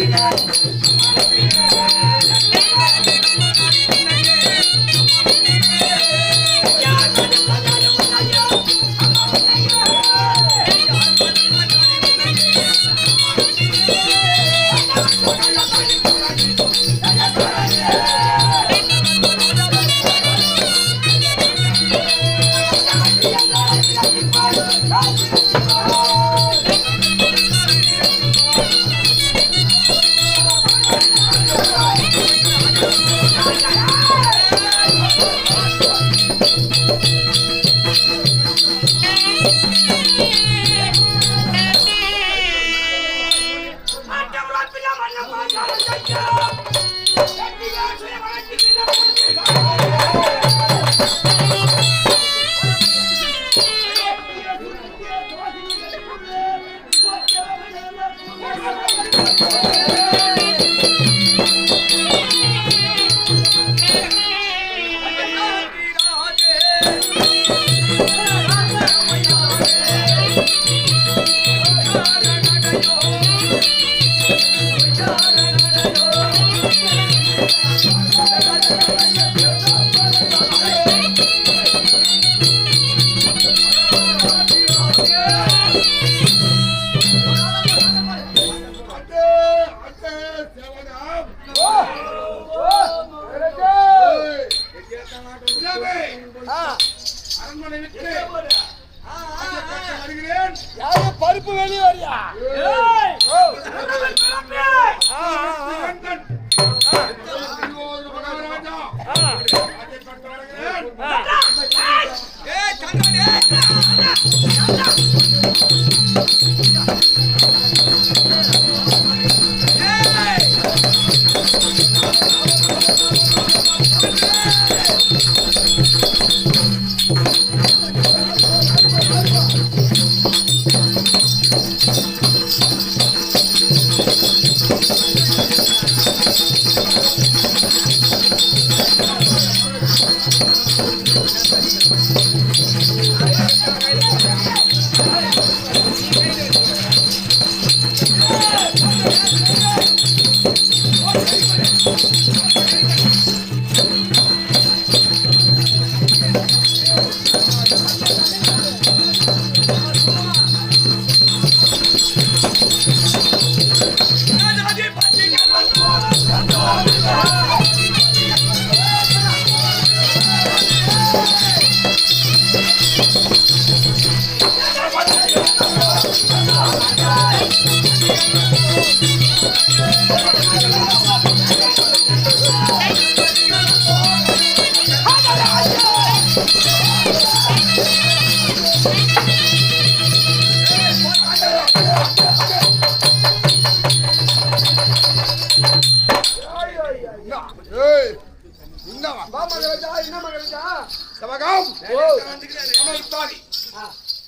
Yeah. அட்டே,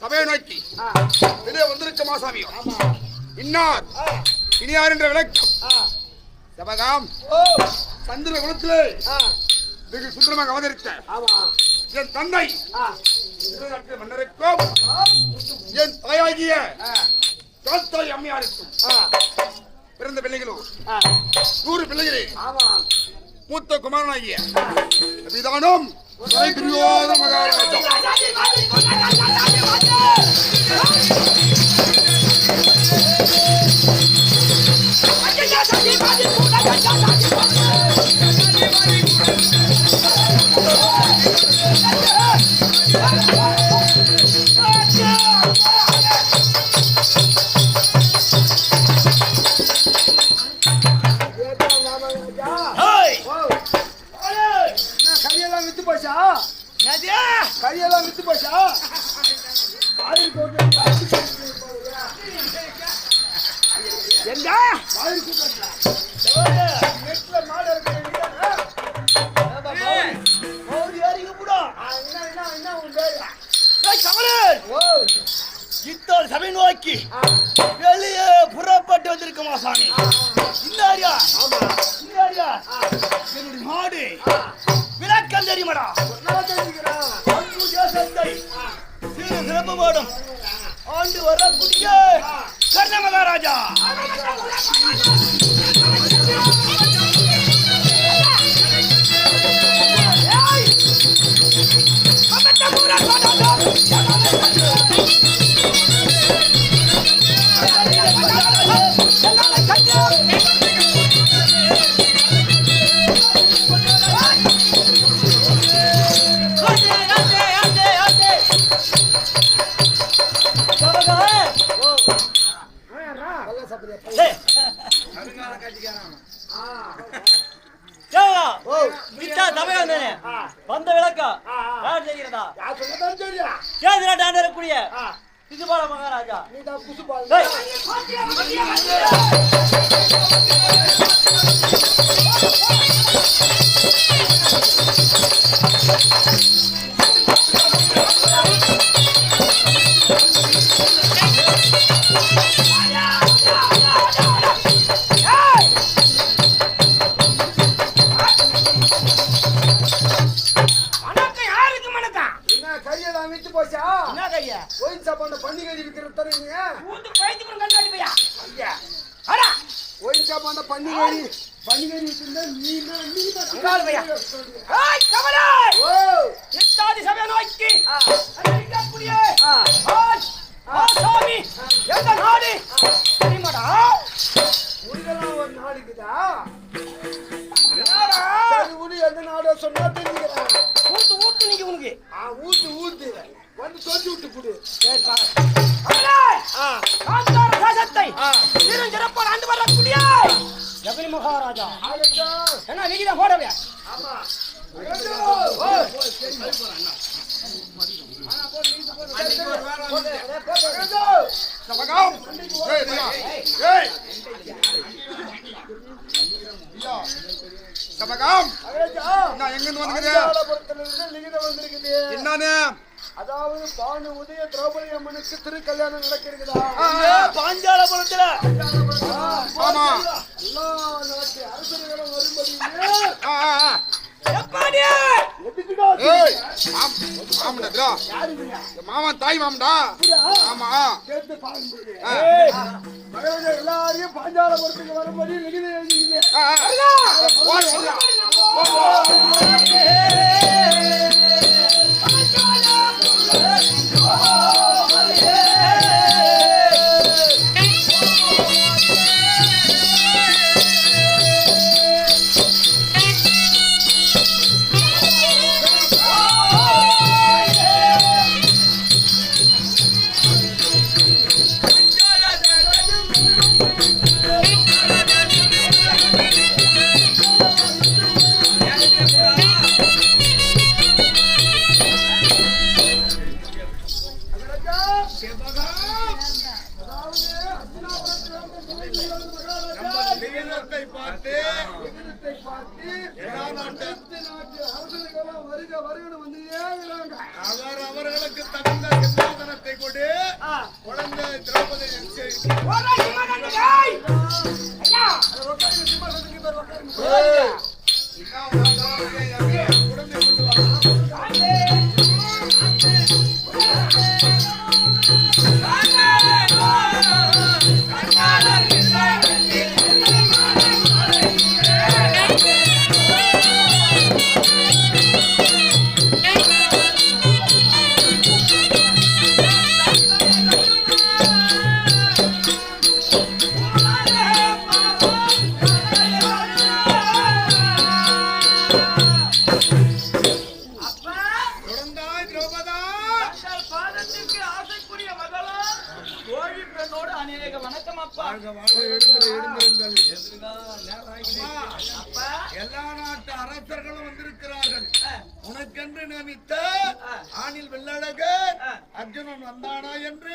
சபையை நோக்கி. வெளியே வந்திருக்க மாசாமியும் இன்னார். இனியார் என்ற விளக்கம். சபகாம். சந்திர குலத்திலே வெகு சுந்தரமாக அவதரித்த என் தந்தை. மன்னருக்கும் என் தாயாகிய தாத்தாய் அம்மையாருக்கும் பிறந்த பிள்ளைகளோ நூறு பிள்ளைகளே. மூத்த குமாரனாகிய அபிதானம் துரியோத மகாராஜா கையெல்லாம் தெரியுமாடா? சிறப்பு பாடும் ஆண்டு வரக்கூடிய கர்ண மகாராஜா வந்த விளக்கம் யார் செய்கிறதா? யார் சொன்னதான் சரியா கேதுரா டாண்டரக்கூடிய. சிசுபால மகாராஜா. நீ தான் சாப்பாடு பண்டிகை பண்டிகை விற்கிற நீ தான் நீ தான் அங்காள பையா ஏய் கமலா! ஓ. இத்தாதி சபை நோக்கி. ஆ. அடிக்கக்கூடிய ஆ. ஆள் ஆசாமி எந்த நாடு? தெரியுமாடா? உனக்கெல்லாம் ஒரு நாடுக்குதா என்னடா? சரி உனி எந்த நாடோ சொன்னா தெரிஞ்சுக்கிறேன். ஊத்து ஊத்து நீங்க உனக்கு. ஆ ஊத்து ஊத்து. வந்து சொல்லி விட்டு கொடு சரி ஆ. திருஞ்சிறப்பால் ஆண்டு வரக்கூடிய ஜெகனி மகாராஜா? என்ன தான் போடவே? ஆமா. சபகம் நான் எங்க இருந்து வந்துக்குது என்னன்னு அதாவது பானு உதய திரௌபதி அம்மனுக்கு திருக்கல்யாணம் நடக்கிறதா பாஞ்சாலபுரத்துல? ஆமா. எல்லா நாட்டு அரசர்களும் வரும்படி மாம் தாய் மாமன்டா ஆமா எல்லாரையும் பாஞ்சாலபுரத்துக்கு வரும்படி நிகித அவர் அவர்களுக்கு தகுந்த சிம்மாசனத்தை கொண்டு குழந்தை திரௌபதி ஏய், குழந்தாய் அர்ஜுனன் வந்தானா என்று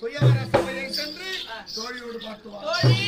சுயவர சபையை சென்று தோழியோடு பார்த்துவார். தோழி.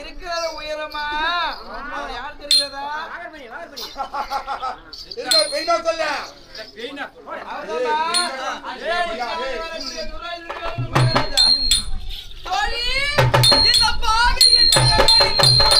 இருக்கிறத உயரமா யார் தெரிகிறதா பெய்னா சொல்ல பெய்னா சொல்ல தோழி இந்த பாவி என்ன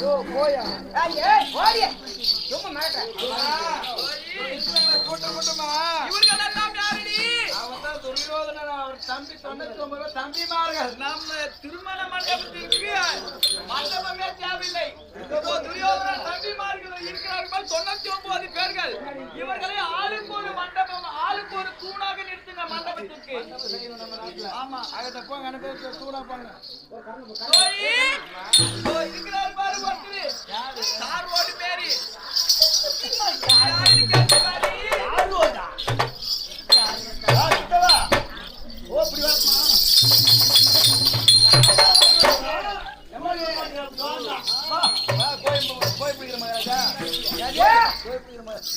யோ போயா? ஏய் ஏய் ஓடியே சொன்ன தம்பிமார்கள். நம்ம திருமண மண்டபத்திற்கு மண்டபமே தேவையில்லை. துரியோதன தம்பிமார்கள் இருக்கிறார்கள். தொண்ணூத்தி ஒன்பது பேர்கள். இவர்களை ஆளுக்கு ஒரு மண்டபம் ஆளுக்கு ஒரு தூணாக நிறுத்துங்க மண்டபத்திற்கு. ஆமா அதை போங்க அனுப்பி தூணா போங்க. இருக்கிறார் பாரு ஒருத்தர். சார் ஓடு பேரு. யாரு? கேட்டு ஓ அப்படி வரமா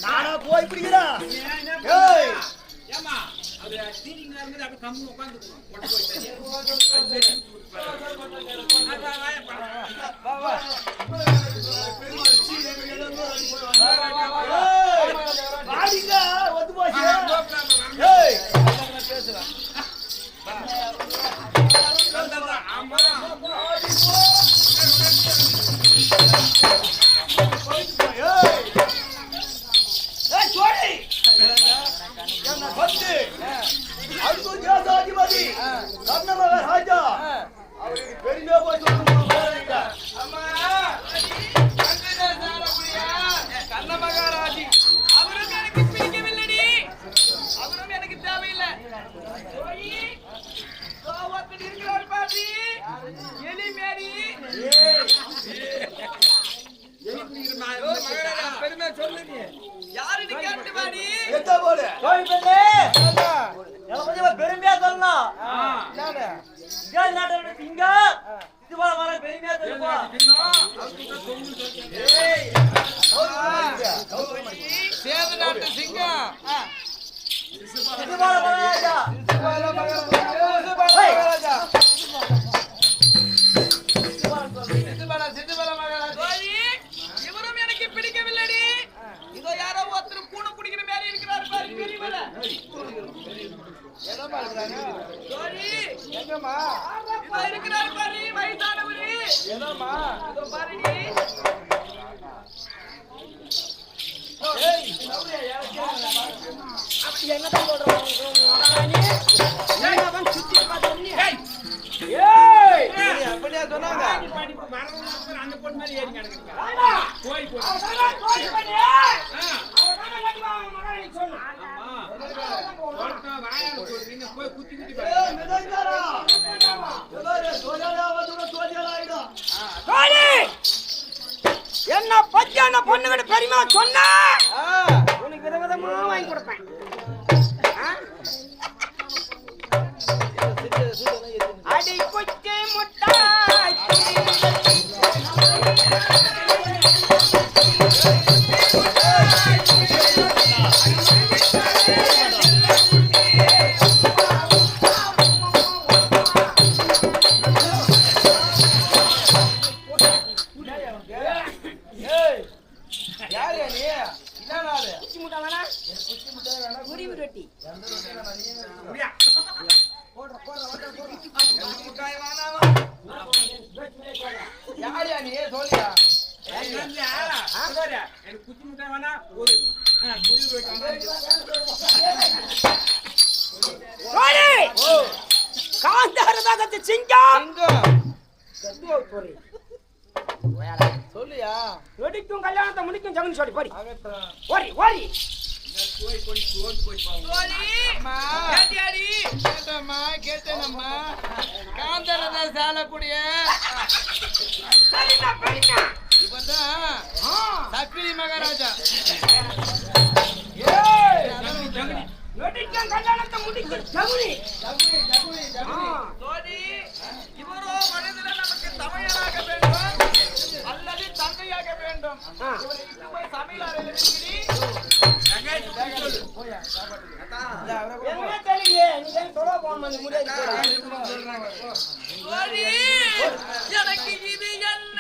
நானா போய் பிடிக்கிறா ஏமா அது ஸ்டீரிங்ல இருந்து அப்படி கம்மி உட்காந்துக்கணும். 旦那う滚呐！யாரு நீ? என்ன நாடு குச்சி முட்டை வேணா. குச்சி முட்டை வேணா சொல்லியா? நொடிக்கும் கல்யாணத்தை முடிக்கும் ஜமனி சொல்லி போடி. ஓடி ஓடி அம்மா. கேட்டியாடி? கேட்டம்மா கேட்டேனம்மா. காந்தரதா சாலக்கூடிய. சக்ரி மகாராஜா. ஏய், நொடிக்கும் கல்யாணத்தை முடிக்கும் ஜகுனி. ஜகுனி ஆ. சோடி, இவரோ மனிதன தந்தையாக வேண்டும் ஆ. தெரியலையே நீ ஏன் தொலை போகணும் முடியாது எனக்கு இது என்ன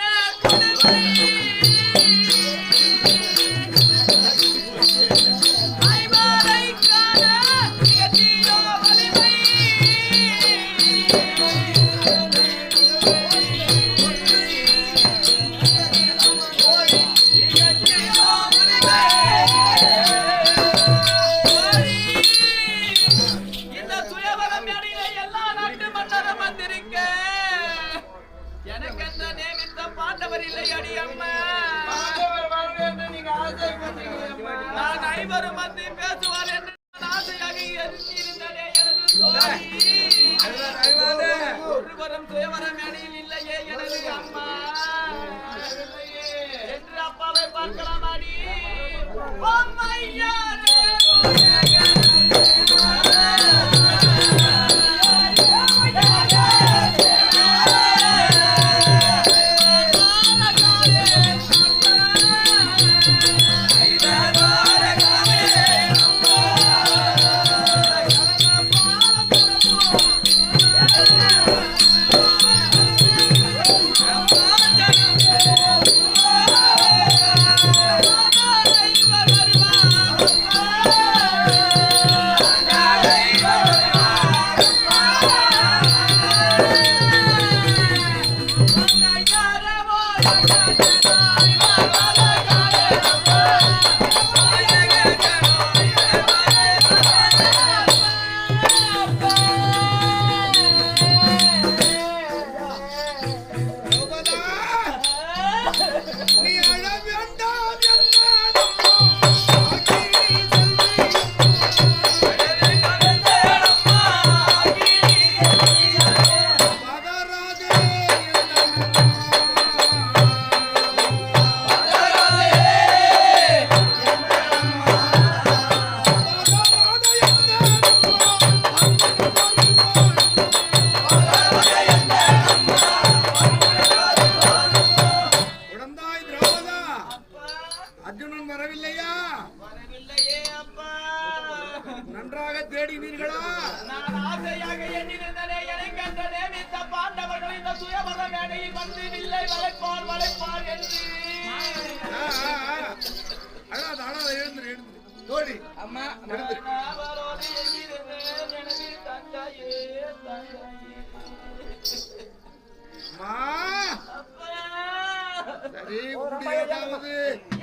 தேடினீர்களா? நான் ஆசையாக எண்ணிருந்தனே எனக்கு அந்த நேமித்த பாண்டவர்கள் இந்த மேடையில் வந்து வில்லை வளைப்பார் வளைப்பார் என்று. ஆ, ஆ, ஆ. அழாத அழாத எழுந்து எழுந்து தோழி அம்மா எழுந்து அம்மா. சரி முடியாதாவது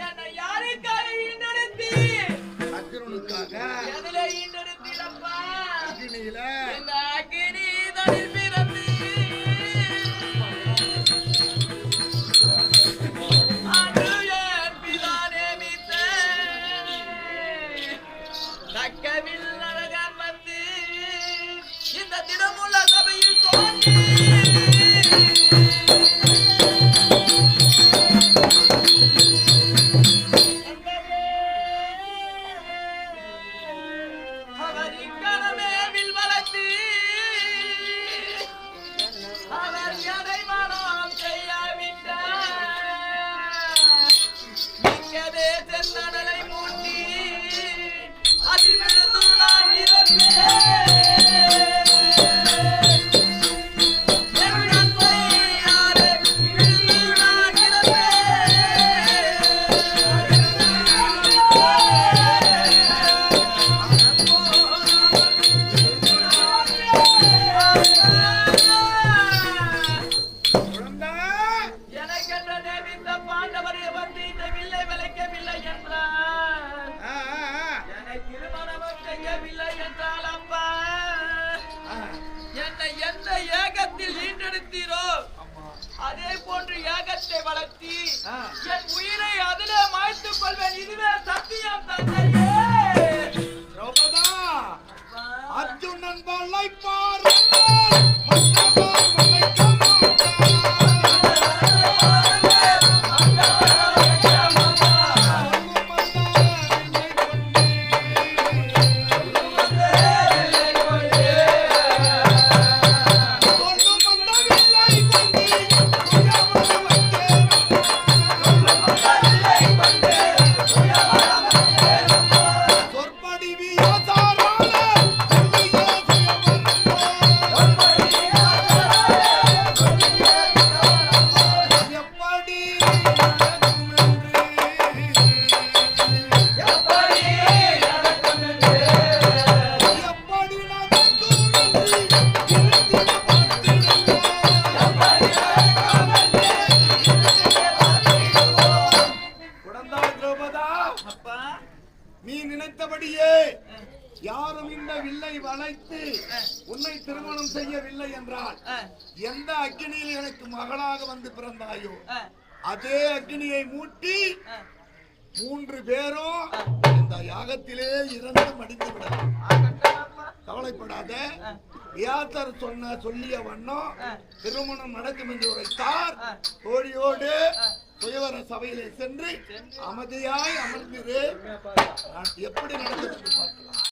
என்னை யாருக்காக ஈண்டெடுத்தி அர்ஜுனனுக்காக. அக்னியில இருக்கிறாயோ அதே அக்னியை மூட்டி மூன்று பேரும் இந்த யாகத்திலே இறந்து மடிந்து விடலாம் கவலைப்படாத வியாசர் சொன்ன சொல்லிய வண்ணம் திருமணம் நடக்கும் என்று உரைத்தார். கோழியோடு சுயவர சபையிலே சென்று அமைதியாய் அமர்ந்திரு. எப்படி நடந்து பார்க்கலாம்?